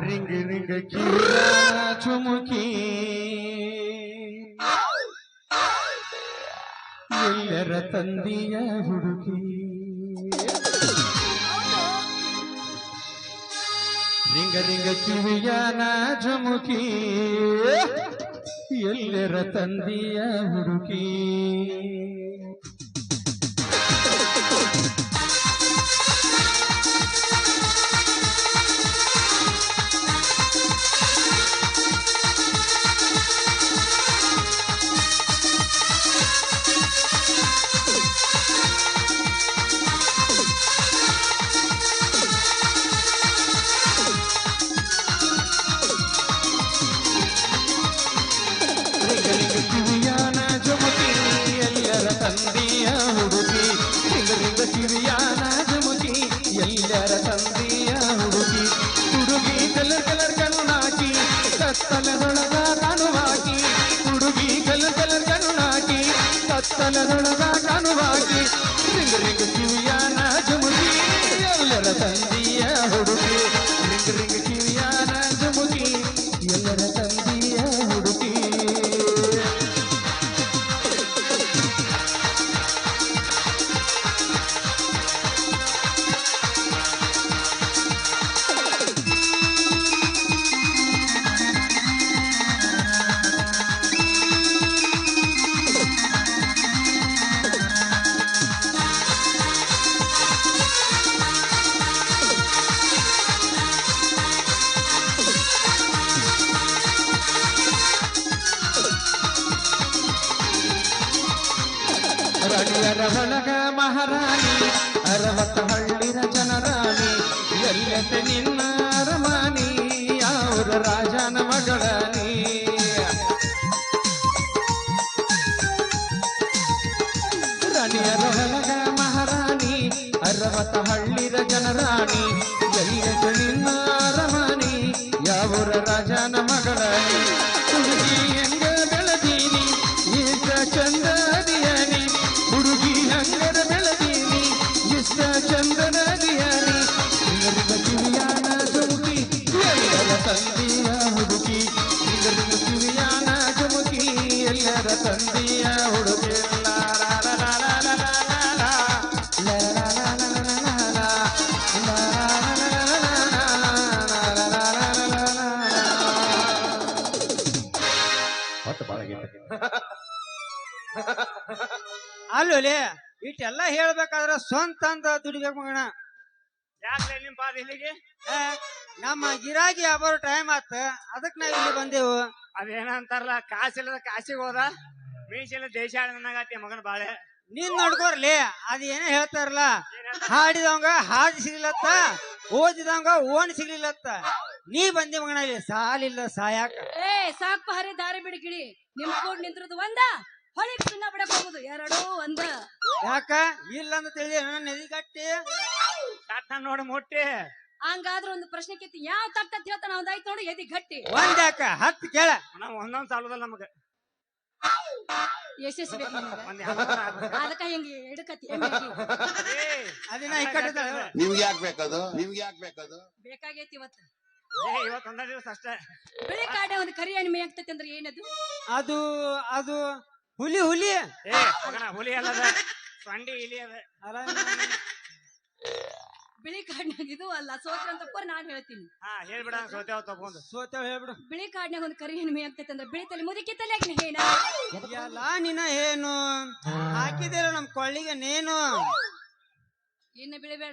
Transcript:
Ring ring ಚುಮುಕಿ ಎಲ್ಲರ ತಂದೆಯ ಹುಡುಕಿ ರಿಂಗ ರಿಂಗ ಕಿವಿಯನ ಜುಮುಕಿ ಎಲ್ಲರ ತಂದೆಯ ಹುಡುಗಿ ನರಳದ ಕನುವಾಗಿ ರಿಂಗ್ ರಿಂಗ್ ಎಲ್ಲರ ತಂದಿಯ ಹುಡುಗಿ ಒಳಗ ಮಹಾರಾಣಿ ಅರವತ್ತ ಹಳ್ಳಿನ ಜನರಾಣಿ, ಎಲ್ಲತೆ ನಿನ್ನ ಅರಮಾನಿ ಅವರ ರಾಜನ ಮಗಳಾನಿ? ರಾಣಿಯರ ಒಳಗ ಮಹಾರಾಣಿ ಅರವತ್ತ ಹಳ್ಳಿರ ಜನರಾಣಿ, ಎಲ್ಲತೆ ನಿನ್ನ ಅರಮಾನಿ, ಯಾವರ ರಾಜನ ತಂದೆಯ ಹುಡುಗಿ ನ ಜುಮುಕಿ ಎಲ್ಲರ ತಂದಿಯ ಹುಡುಗಿ ಅಲ್ಲೋಲೆ ಇಟ್ಟೆಲ್ಲ ಹೇಳ್ಬೇಕಾದ್ರೆ ಸ್ವಂತ ಅಂತ ದುಡಿಬೇಕು ಮಗಣ ಯಾಕೆ ನಿಮ್ಮ ಪಾದ ಇಲ್ಲಿಗೆ? ನಮ್ಮ ಗಿರಾಕಿ ಬರೋ ಟೈಮ್ ಆತ. ಅದಕ್ ನಾವ್ ಇಲ್ಲಿ ಬಂದೆವು. ಅದೇನಂತಾರಲ್ಲ ಕಾಸಿಲ್ಲದ ಕಾಸಿಗೆ ಹೋದ. ಮೀಸಿಲ್ಲ ದೇಶ ಆಡನಾಗತ್ತೆ ಮಗನ ಬಾಳೆ. ನೀನ್ ನೋಡ್ಕೋರ್ಲಿ ಅದ ಏನ ಹೇಳ್ತಾರಲ್ಲ ಹಾಡಿದವಂಗ ಹಾದಿ ಸಿಗ್ಲಿಲ್ಲತ್ತ ಓದಿದವಂಗ ಓನ್ ಸಿಗ್ಲಿಲ್ಲತ್ತ. ನೀ ಬಂದಿ ಮಗನ ಇಲ್ಲಿ ಸಾಲಿಲ್ಲ ಸಾಯಾಕ. ಏ ಸಾಕು ಹರಿ ದಾರಿ ಬಿಡಿಗಿಡಿ ನಿಮ್ ಕೂಡ ನಿಂತಿರೋದು ಒಂದ ಹೊಳಿ ಸುಣ್ಣ ಬಿಡಕ್ ಹೋಗುದು ಎರಡೂ ಒಂದ. ಯಾಕ? ಇಲ್ಲ ಅಂತ ತಿಳಿದ ನದಿ ಕಟ್ಟಿ. ನೋಡಿ ಮುಟ್ಟಿ ಹಂಗಾದ್ರ ಒಂದು ಪ್ರಶ್ನೆ ಕೇತಿ ಯಾವ ತಟ್ಟ ಅಂತ ಹೇಳ್ತಾನ ಒಂದಾಯ್ತು ನೋಡಿ ಎದಿ ಗಟ್ಟಿ. ಒಂದ್ ಯಾಕ? ಹತ್ತು ಕೇಳ. ನಾವು ಒಂದೊಂದ್ ಸಾಲದಲ್ಲ ನಮಗ. ಅದಕ್ಕ ಹೆಂಗೆ ಎಡಕತಿ ಏ, ಅದನ್ನ ಈ ಕಟ್ಟದ ನಿಮ್ಗೆ ಯಾಕೆ ಬೇಕದು? ನಿಮ್ಗೆ ಯಾಕೆ ಬೇಕದು? ಬೇಕಾಗೈತಿ ಇವತ್ತು. ಏ, ಇವತ್ತು ಒಂದ ದಿವಸ ಅಷ್ಟೇ. ಬಿಳಿ ಕಾಡೆ ಒಂದು ಕರಿ ಎಣ್ಣೆ ಆಗ್ತೈತಿ ಅಂದ್ರೆ ಏನದು? ಅದು ಅದು ಹುಲಿ ಹುಲಿ. ಏ ಹುಲಿ ಅಲ್ಲದ. ಸಂಡಿ ಇಲಿ ಅದ. ಇದು ಅಲ್ಲ ಸೋತ್ರ ಅಂತ ಪರ್ ನಾನ್ ಹೇಳ್ತೀನಿ. ಹಾ ಹೇಳ್ಬಿಡ ಸೋತೇವ್ ತಗೊಂಡು ಸೋತೇವ್ ಹೇಳ್ಬಿಡು. ಬಿಳಿ ಕಾಡ್ನಾಗ ಒಂದು ಕರಿ ಹೆಣ್ಮೆ ಆಗ್ತೈತಿ ಅಂದ್ರೆ ಬಿಳಿ ತಲೆ ಮುದುಕಿ ತಲೆ ಏನ ಎಲ್ಲ ನಿನ್ನ ಏನು ಹಾಕಿದಿರ ನಮ್ ಕೊಳ್ಳಿಗೆ ನೇನು? ಇನ್ನು ಬಿಳಿ ಬೇಡ.